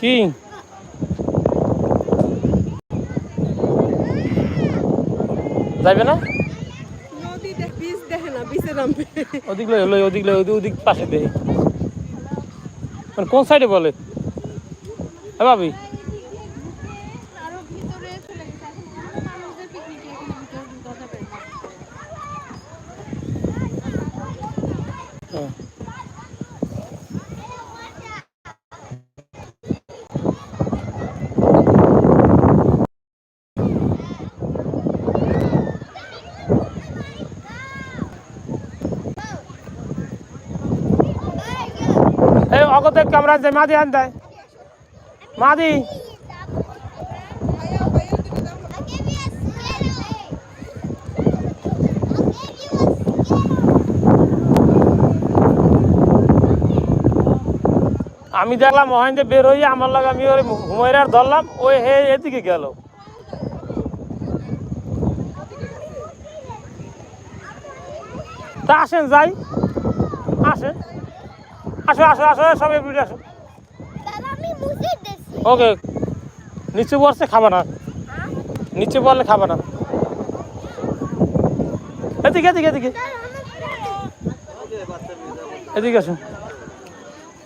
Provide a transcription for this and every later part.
কি। যাইবে না? ওদিক লই লই ওদিক লই ওদিক পাশে দেই। মানে কোন সাইডে বলে? হ্যাঁ ভাবি আরও ভিতরে চলে গেছে এখন মানুষদের পিকনিকে এখানে ভিতরে ঢোকা যাবে না। হ্যাঁ। এই অগতে ক্যামেরা যে মাদি আন দেয় মাদি। আমি দেখলাম মহেন্দ্র বের হয়ে আমার লাগে আমি ওই হুমায়রার ধরলাম ওই হে এদিকে গেল। তা আসেন যাই। আসেন। আসো আসো আসো সব এভরিডে আসো। ওকে নিচে বসছে খাবে না। নিচে বললে খাবে না। এদিকে এদিকে এদিকে। এদিকে আসো।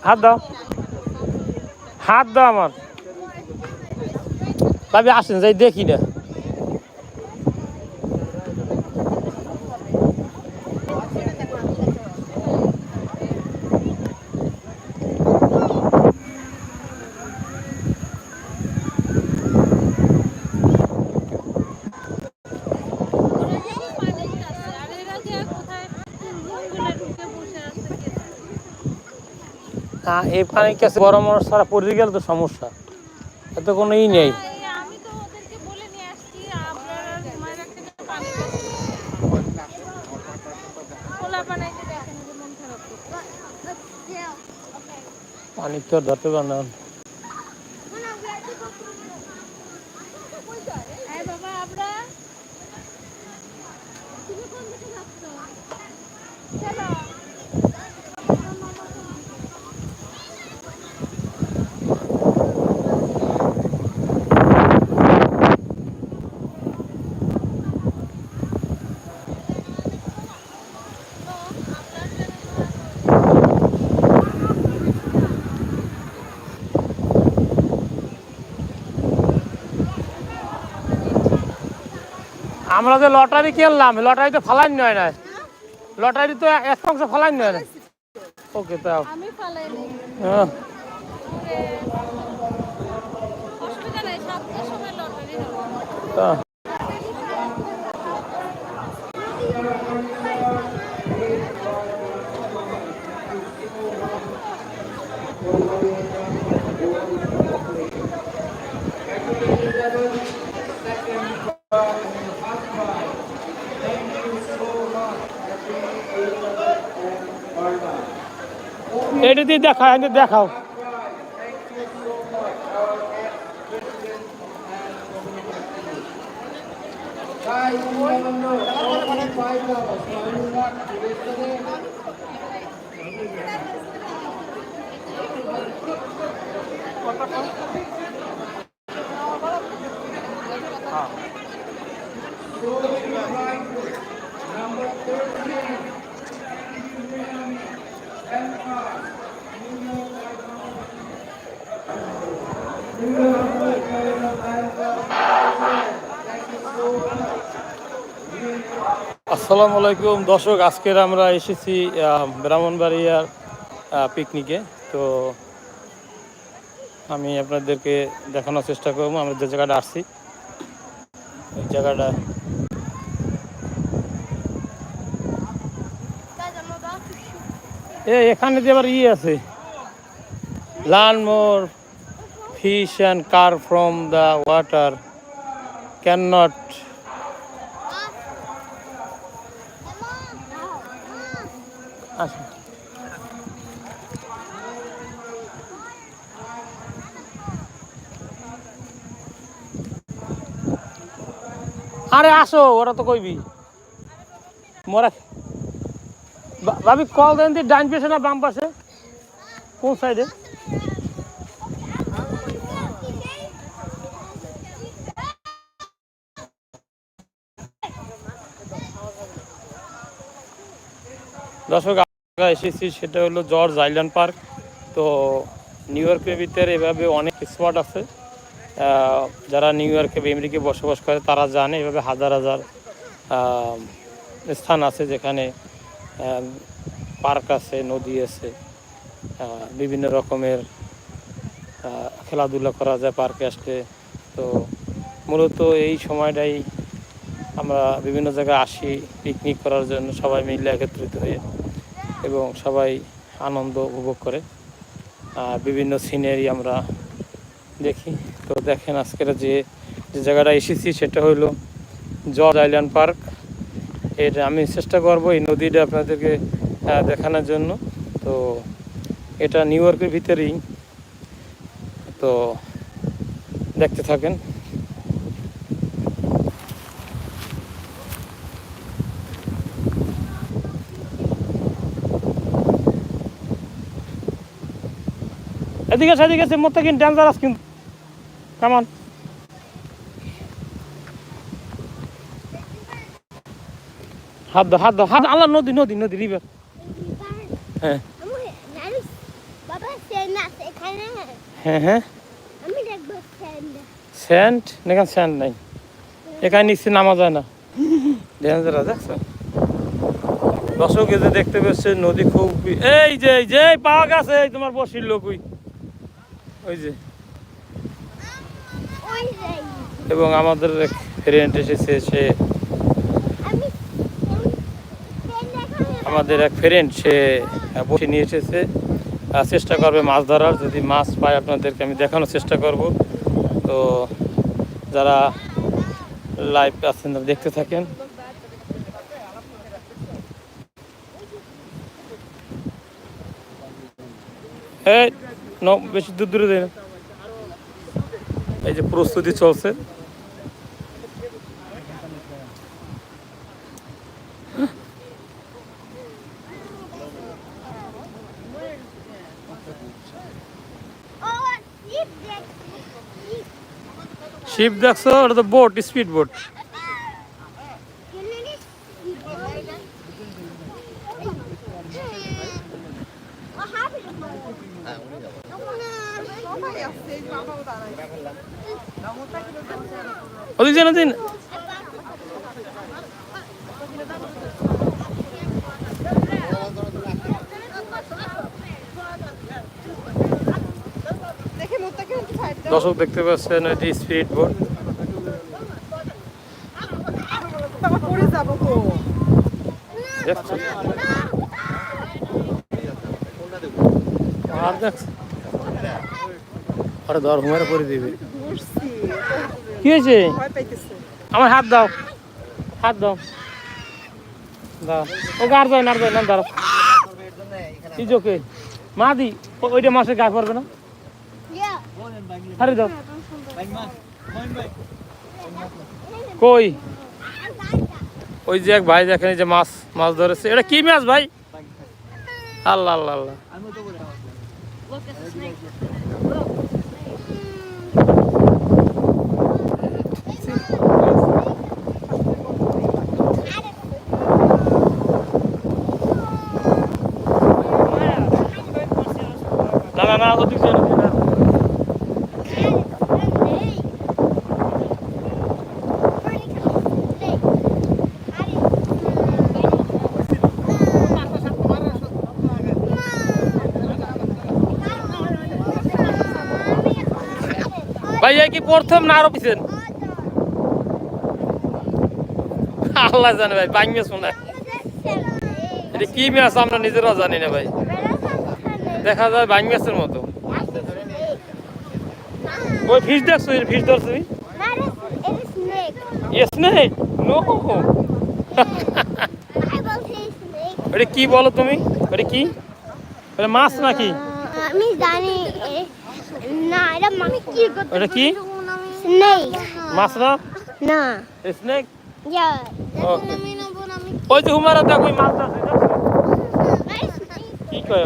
হাত দাও। হাত দাও আমার। ভাবি আসেন যাই দেখি না ওরা যে পানিতে আছে, আর এরা যে কোথায় রুমগুলো ঢুকে বসে আছে কে জানে। হ্যাঁ এই পানি কাছে মানুষ ছাড়া পড়ে গেলে তো সমস্যা। এত কোনো ই নেই। তো পানি তো ধরতে পারে না। বাবা আমরা যে লটারি যে লটারি কিনলাম লটারিতে ফালাইন নয় না লটারি তো এক অংশ ফালাইন নয় না ওকে তাও হ্যাঁ। তা। এটা দিয়ে দেখাও এনে দেখাও। আসসালামু আলাইকুম। দর্শক, আজকের আমরা এসেছি ব্রাহ্মণবাড়িয়ার পিকনিকে তো আমি আপনাদেরকে দেখানোর চেষ্টা করব। আমরা যে জায়গাটা আসছি ওই জায়গাটা এ এখানে যে আবার ইয়ে আছে learn more fish and car from the water can not আরে আসো, ওরা তো কইবি। মোরা ভাবি, কল দেন দি, ডাইন পাশে না বাম পাশে। কোন সাইডে? দর্শক, আমরা এসেছি, সেটা হলো জর্জ আইল্যান্ড পার্ক। তো নিউ ইয়র্কের ভিতরে এভাবে অনেক স্পট আছে। যারা নিউ ইয়র্কে বা আমেরিকায় বসবাস করে, তারা জানে এভাবে হাজার হাজার স্থান আছে যেখানে পার্ক আছে, নদী আছে বিভিন্ন রকমের খেলাধুলা করা যায় পার্কে আসলে। তো মূলত এই সময়টাই আমরা বিভিন্ন জায়গায় আসি পিকনিক করার জন্য, সবাই মিলে একত্রিত হয়ে এবং সবাই আনন্দ উপভোগ করে। বিভিন্ন সিনারি আমরা দেখি। তো দেখেন আজকের যে যে জায়গাটা এসেছি সেটা হলো জর্জ আইল্যান্ড পার্ক। এটা আমি চেষ্টা করব এই নদীটা আপনাদেরকে দেখানোর জন্য। তো এটা নিউ ইয়র্কের ভিতরেই। তো দেখতে থাকেন। এদিকে আছে, এদিকে আছে মতো কিন্তু। কিন্তু কেমন হাত দাও হাত দাও হাত আল্লাহ, নদী নদী নদী রিভার হ্যাঁ। হ্যাঁ হ্যাঁ। স্যান্ড এখানে স্যান্ড নাই। এখানে নিচে নামা যায় না। ডেঞ্জারাস দেখছ? দর্শক যে দেখতে পাচ্ছে, নদী খুব এই যে এই যে পাওয়া গেছে তোমার বসির লোক ওই ওই যে। এবং আমাদের এক ফ্রেন্ড এসেছে, সে আমাদের এক ফ্রেন্ড সে বসে নিয়ে এসেছে। চেষ্টা করবে মাছ ধরার, যদি মাছ পায় আপনাদেরকে আমি দেখানোর চেষ্টা করব। তো যারা লাইভ আছেন দেখতে থাকেন। এই বেশি দূর দূরে দেয় না। এই যে প্রস্তুতি চলছে। শিপ দেখ শিপ শিপ দেখছ ওটা তো বোট স্পিড বোট কেনে ওদিক যেন দিন দর্শক দেখতে পাচ্ছেন এটি স্পিড দেখছ আর দেখছ হুমারে দিবে। কি হয়েছে? আমার হাত দাও। হাত দাও। দাও। ও গার যায় না যায় না দাঁড়াও। কি জোকে মা দি ও- ওইটা মাসে গায়ে পড়বে না? আরে দাও। কই? ওই যে এক ভাই দেখেন এই যে মাছ মাছ ধরেছে। এটা কি মাছ ভাই? আল্লাহ আল্লাহ আল্লাহ। না না না। ওদিক ভাই এই কি প্রথম না আরও পিছেন? আল্লাহ জানে ভাই বাঙ্গে শোনা এটা কি মাছ আমরা নিজেরাও জানি না ভাই। দেখা যায় বাইং মাছের মতো। ওই ফিশ দেখছ ফিশ ধরছো স্নেক নো ওটা কি বলো তুমি? ওটা কি? ওটা মাছ নাকি? আমি জানি না? এটা কি ওটা কি স্নেক মাছ না না স্নেক ইয়া ওই যে হুমারা দেখো মাছ কি কয়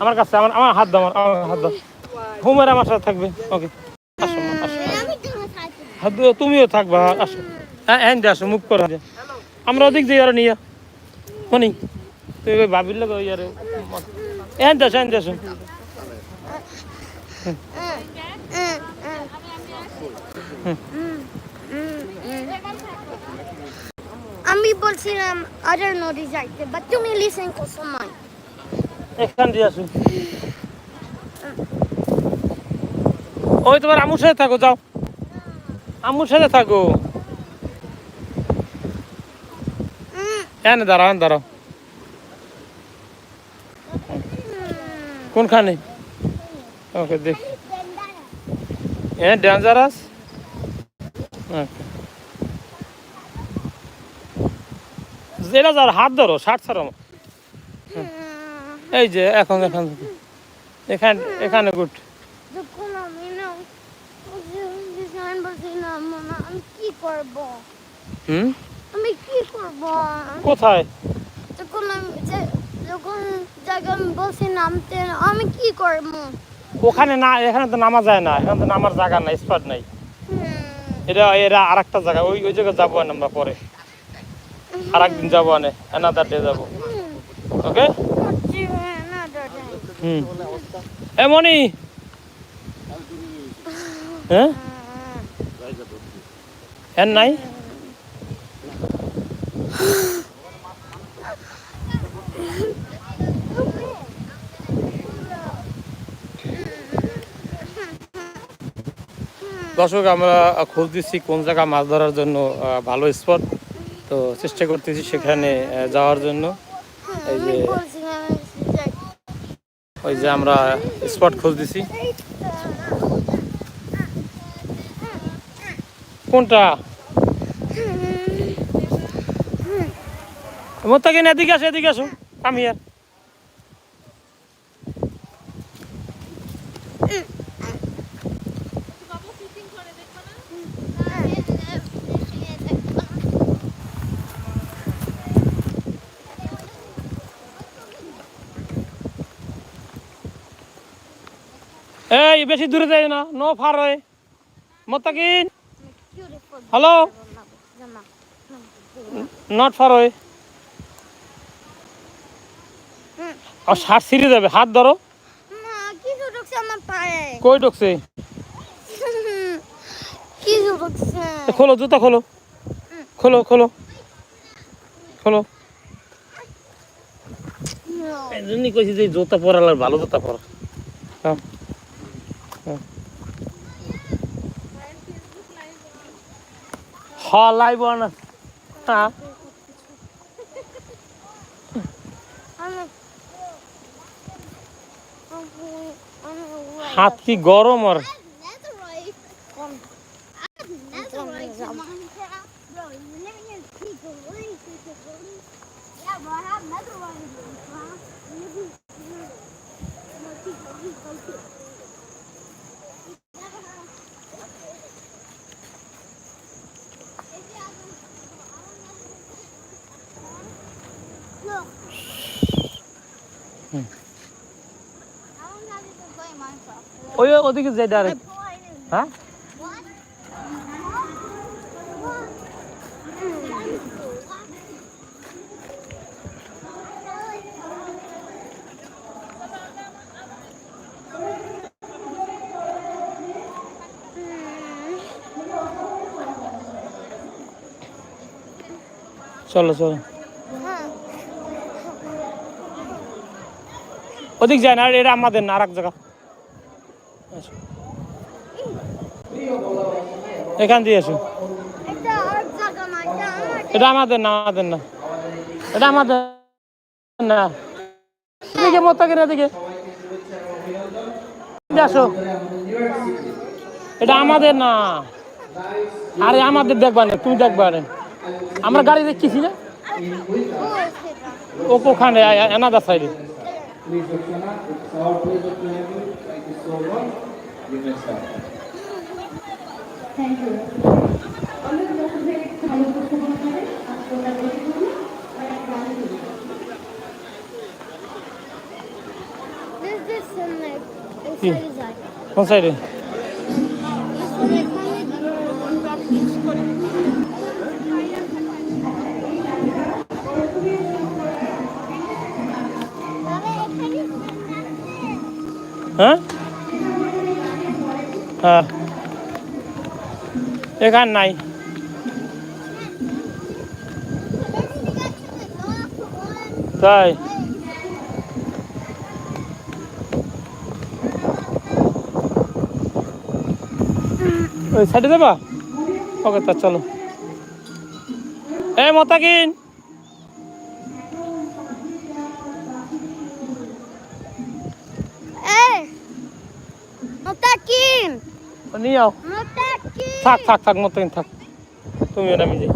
আমার কাছে আমার আমার হাত দাও আমার হাত দাও। হুমার আমার সাথে থাকবে। ওকে আসো আসো। হাত দিও, তুমিও থাকবা আসো। হ্যাঁ হ্যাঁ আসো মুখ করো আমরা ওদিক যাই আর নিয়ে। শুনি তুই ওই ভাবির লোক ওই আর হ্যাঁ দেশ হ্যাঁ দেশ আমি বলছিলাম আদার নদী যাইতে বাট তুমি লিসেন করছ নয় ওই তোমার আমুর সাথে থাকো, যাও। আমুর সাথে থাকো। হ্যাঁ দাঁড়াও হ্যাঁ দাঁড়াও। কোনখানে? ওকে, দেখ। হ্যাঁ ডেঞ্জারাস হাত ধরো ষাট ছাড়ো এই যে এখন এখন। এখানে এখানে গুড যখন হুম? আমি কি করব? কোথায়? যখন আমি যখন আমি বলছি নামতে আমি কি করব? ওখানে না এখানে তো নামা যায় না এখানে তো নামার জায়গা নাই স্পট নাই। এটা এরা আর একটা জায়গা ওই ওই জায়গায় যাব আমরা পরে। আর একদিন যাব আনে এনাদার ডে যাব। ওকে হুম। এ হ্যাঁ? হ্যাঁ নাই? দর্শক আমরা খোঁজ দিচ্ছি কোন জায়গা মাছ ধরার জন্য ভালো স্পট তো চেষ্টা করতেছি সেখানে যাওয়ার জন্য। এই যে ওই যে আমরা স্পট খোঁজ দিছি কোনটা মোত্তাকিন এদিকে আসো এদিকে আসো। আমি আর এই বেশি দূরে যাই না নো ফার হয়। মোত্তাকিন। হ্যালো? নট ফার হয়। আর শার্ট ছিঁড়ে যাবে। হাত ধরো। কিছু ঢুকছে আমার পায়ে? কই ঢুকছে? কিছু ঢুকছে? খোলো জুতা খোলো। খোলো খোলো। খোলো। এই জন্যই কইছি যে জুতা পরালে ভালো জুতা পরা। হ্যাঁ। হ লাইব না হ্যাঁ হাত কি গরম আর? ওই ওদিকে যাই ডাইরেক্ট হ্যাঁ? চলো চলো। ওদিক যায় না আর এটা আমাদের না আর এক জায়গা এখান দিয়ে আসো এটা আমাদের না আমাদের না এটা আমাদের না এদিকে মতো কিনা এদিকে আসো এটা আমাদের না আরে আমাদের দেখবা না তুমি দেখবা না আমরা গাড়ি দেখছি না সেটা ও কোখানে এনাদার সাইডে Please, Oksana, it's our pleasure to have you. Thank you so much. You may start. This this sunlight. This কি? side is like. কোন সাইডে এখান নাই। তাই। ওই সাইডে যাবা? ওকে তা চলো। এ মতাকিন। নিয়ে মোতাকিম থাক থাক থাক মতন থাক। তুমি নামি যাই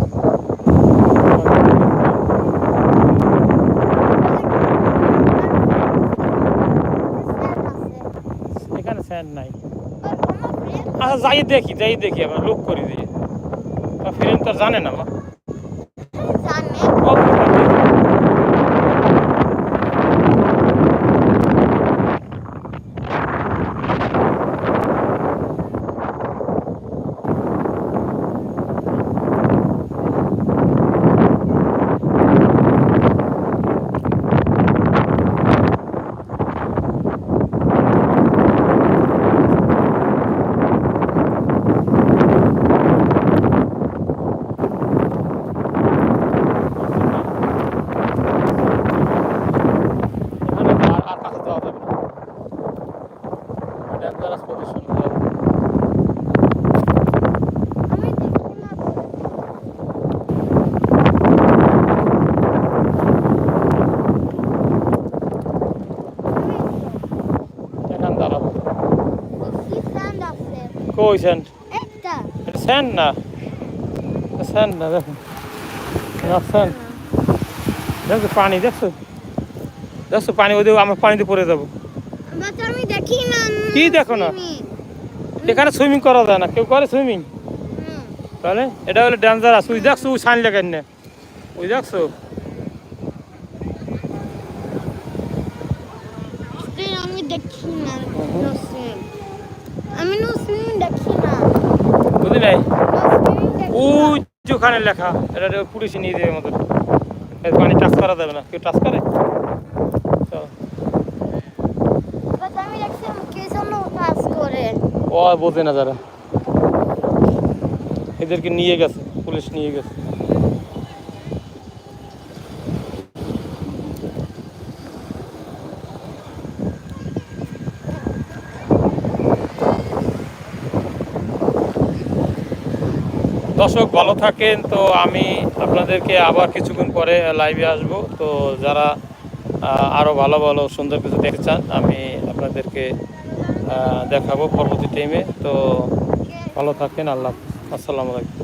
এখানে নাই। আচ্ছা যাই দেখি যাই দেখি আমরা লোক করি দিয়ে। ফিরেন তো জানে না মা জানে ও, এখানে আর আর কাছে যাওয়া যাবে না ডেঞ্জারাস পজিশন আমি দেখি না এখান দাঁড়াবো কি সাউন্ড আছে কই স্যান্ড এটা স্যান্ড না স্যান্ড না দেখো না স্যান্ড দেখছ পানি দেখছ দেখছ পানি ওই আমরা পানিতে পড়ে যাব। দেখি কি দেখো না? এখানে সুইমিং করা যায় না কেউ করে সুইমিং। তাহলে? এটা হলো ডেঞ্জারাস ওই দেখছ ওই সাইন লেখেন না। ওই দেখছ Still আমি দেখি না no swim। আমি নো সুইমিং দেখি না বুঝলি নাই no swimming দেখি ওখানে লেখা এটা পুলিশে নিয়ে যাবে আমাদের। পানি টাচ করা যাবে না। কেউ টাচ করে? ও বোঝে না যারা। এদেরকে নিয়ে গেছে পুলিশ নিয়ে গেছে। দর্শক ভালো থাকেন, তো আমি আপনাদেরকে আবার কিছুক্ষণ পরে লাইভে আসব। তো যারা আরও ভালো ভালো সুন্দর কিছু দেখতে চান, আমি আপনাদেরকে দেখাবো পরবর্তী টাইমে তো ভালো থাকেন, আল্লাহ। আসসালামু আলাইকুম।